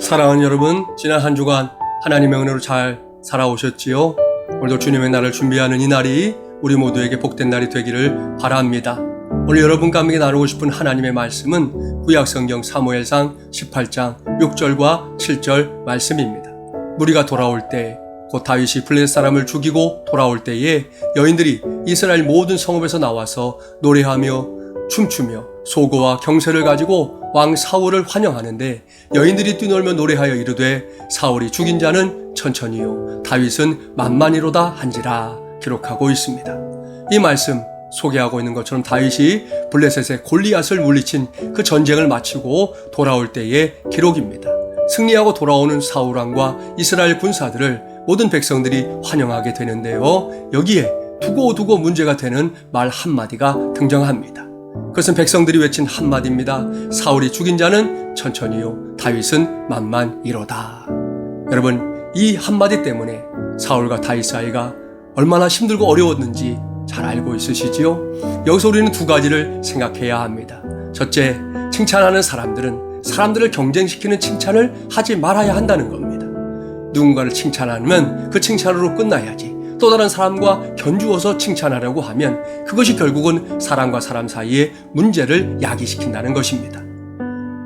사랑하는 여러분, 지난 한 주간 하나님의 은혜로 잘 살아오셨지요? 오늘도 주님의 날을 준비하는 이 날이 우리 모두에게 복된 날이 되기를 바랍니다. 오늘 여러분과 함께 나누고 싶은 하나님의 말씀은 구약성경 사무엘상 18장 6절과 7절 말씀입니다. 무리가 돌아올 때, 곧 다윗이 블레 사람을 죽이고 돌아올 때에 여인들이 이스라엘 모든 성읍에서 나와서 노래하며 춤추며 소고와 경세를 가지고 왕 사울을 환영하는데 여인들이 뛰놀며 노래하여 이르되 사울이 죽인 자는 천천히요 다윗은 만만히로다 한지라 기록하고 있습니다. 이 말씀 소개하고 있는 것처럼 다윗이 블레셋의 골리앗을 물리친 그 전쟁을 마치고 돌아올 때의 기록입니다. 승리하고 돌아오는 사울 왕과 이스라엘 군사들을 모든 백성들이 환영하게 되는데요. 여기에 두고두고 문제가 되는 말 한마디가 등장합니다. 그것은 백성들이 외친 한마디입니다. 사울이 죽인 자는 천천히요. 다윗은 만만이로다. 여러분, 이 한마디 때문에 사울과 다윗 사이가 얼마나 힘들고 어려웠는지 잘 알고 있으시지요? 여기서 우리는 두 가지를 생각해야 합니다. 첫째, 칭찬하는 사람들은 사람들을 경쟁시키는 칭찬을 하지 말아야 한다는 겁니다. 누군가를 칭찬하면 그 칭찬으로 끝나야지. 또 다른 사람과 견주어서 칭찬하려고 하면 그것이 결국은 사람과 사람 사이의 문제를 야기시킨다는 것입니다.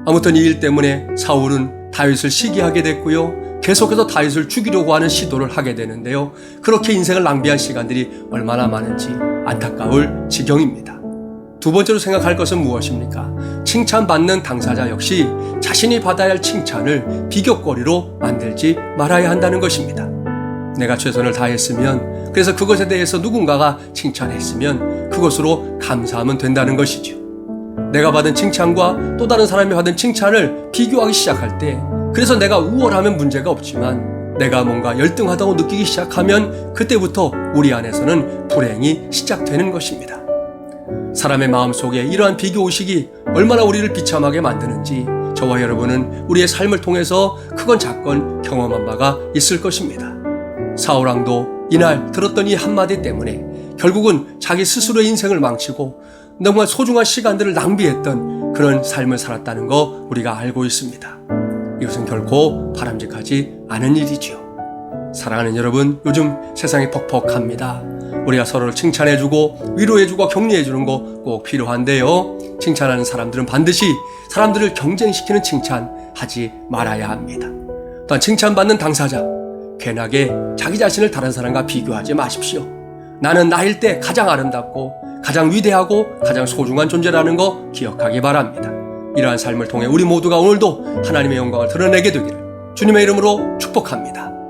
아무튼 이 일 때문에 사울은 다윗을 시기하게 됐고요. 계속해서 다윗을 죽이려고 하는 시도를 하게 되는데요. 그렇게 인생을 낭비한 시간들이 얼마나 많은지 안타까울 지경입니다. 두 번째로 생각할 것은 무엇입니까? 칭찬받는 당사자 역시 자신이 받아야 할 칭찬을 비교거리로 만들지 말아야 한다는 것입니다. 내가 최선을 다했으면 그래서 그것에 대해서 누군가가 칭찬했으면 그것으로 감사하면 된다는 것이죠. 내가 받은 칭찬과 또 다른 사람이 받은 칭찬을 비교하기 시작할 때 그래서 내가 우월하면 문제가 없지만 내가 뭔가 열등하다고 느끼기 시작하면 그때부터 우리 안에서는 불행이 시작되는 것입니다. 사람의 마음속에 이러한 비교 의식이 얼마나 우리를 비참하게 만드는지 저와 여러분은 우리의 삶을 통해서 크건 작건 경험한 바가 있을 것입니다. 사울왕도 이날 들었던 이 한마디 때문에 결국은 자기 스스로의 인생을 망치고 정말 소중한 시간들을 낭비했던 그런 삶을 살았다는 거 우리가 알고 있습니다. 이것은 결코 바람직하지 않은 일이지요. 사랑하는 여러분, 요즘 세상이 퍽퍽합니다. 우리가 서로를 칭찬해주고 위로해주고 격려해주는 거 꼭 필요한데요. 칭찬하는 사람들은 반드시 사람들을 경쟁시키는 칭찬 하지 말아야 합니다. 또한 칭찬받는 당사자, 괜하게 자기 자신을 다른 사람과 비교하지 마십시오. 나는 나일 때 가장 아름답고 가장 위대하고 가장 소중한 존재라는 거 기억하기 바랍니다. 이러한 삶을 통해 우리 모두가 오늘도 하나님의 영광을 드러내게 되기를 주님의 이름으로 축복합니다.